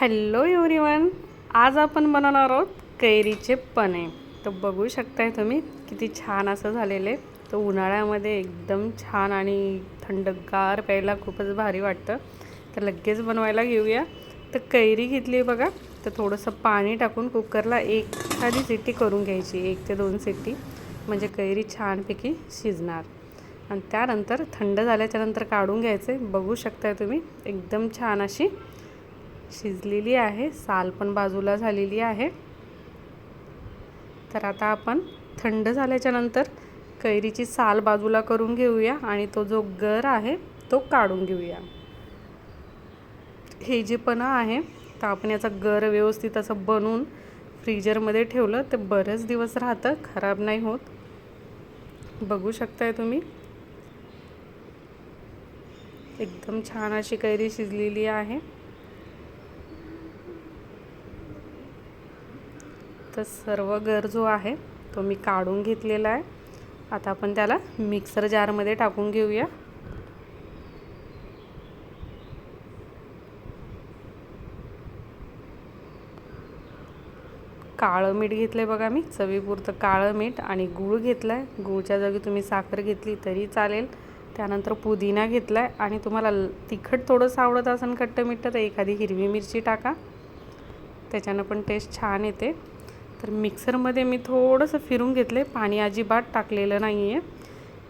Hello everyone आज आपण बनवणार आहोत कैरीचे पने. तर बघू शकताय तुम्ही किती छान असं झालेले. तर उन्हाळ्यामध्ये एकदम छान आणि थंडगार प्यायला खूपच भारी वाटतं. तर लगेच बनवायला घेऊया. तर कैरी घेतली बघा. तर थोडंसं पाणी टाकून कुकरला एखादी सिटी करून घ्यायची एक ते दोन सिटी. म्हणजे कैरी छानपैकी शिजणार. आणि त्यानंतर थंड झाल्याच्यानंतर काढून घ्यायचे बघू शकताय तुम्ही एकदम छान अशी शिजलेली आहे. साल पण बाजूला झालेली आहे. तर आता आपण थंड झाल्याच्यानंतर कैरीची साल बाजूला करून घेऊया आणि तो जो गर आहे तो काढून घेऊया. हे जे पण आहे तर आपण याचा गर व्यवस्थित असं बनवून फ्रीजरमध्ये ठेवलं तर बरेच दिवस राहतं खराब नाही होत. बघू शकताय तुम्ही. एकदम छान अशी कैरी शिजलेली आहे. तर सर्व गर जो आहे तो मी काढून घेतलेला आहे. आता आपण त्याला मिक्सर जारमध्ये टाकून घेऊया. काळं मीठ घेतलं आहे बघा मी चवीपुरतं काळं मीठ आणि गूळ घेतला आहे गूळच्या जागी तुम्ही साखर घेतली तरी चालेल. त्यानंतर पुदिना घेतला आहे आणि तुम्हाला तिखट थोडंसं आवडत असेल खट्ट मिठ्ठ तर एखादी हिरवी मिरची टाका. त्याच्यानं पण टेस्ट छान येते. तर मिक्सरमध्ये मी थोडंसं फिरून घेतले पाणी अजिबात टाकलेलं नाही आहे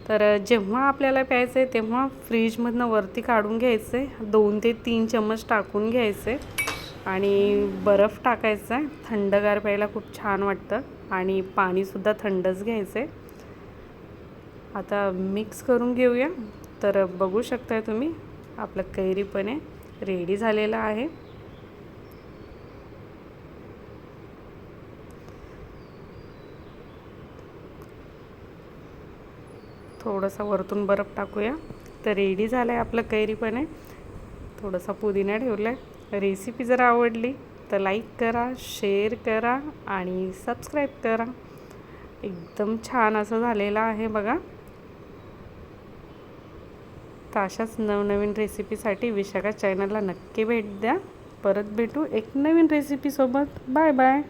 तर जेव्हा आपल्याला प्यायचं आहे तेव्हा फ्रीजमधनं वरती काढून घ्यायचं आहे दोन ते तीन चम्मच टाकून घ्यायचे आणि बर्फ टाकायचा आहे थंडगार प्यायला खूप छान वाटतं. आणि पाणीसुद्धा थंडच घ्यायचं आहे आता मिक्स करून घेऊया. तर बघू शकताय तुम्ही आपलं कैरीपणे रेडी झालेलं आहे. थोडंसं वरतून बर्फ टाकूया. तर रेडी झालं आहे आपलं कैरीपणे. थोडासा पुदिना ठेवला आहे रेसिपी जर आवडली तर लाईक करा शेअर करा आणि सबस्क्राईब करा. एकदम छान असं झालेलं आहे बघा. तर अशाच नवनवीन रेसिपीसाठी विशाखा चॅनलला नक्की भेट द्या. परत भेटू एक नवीन रेसिपीसोबत बाय बाय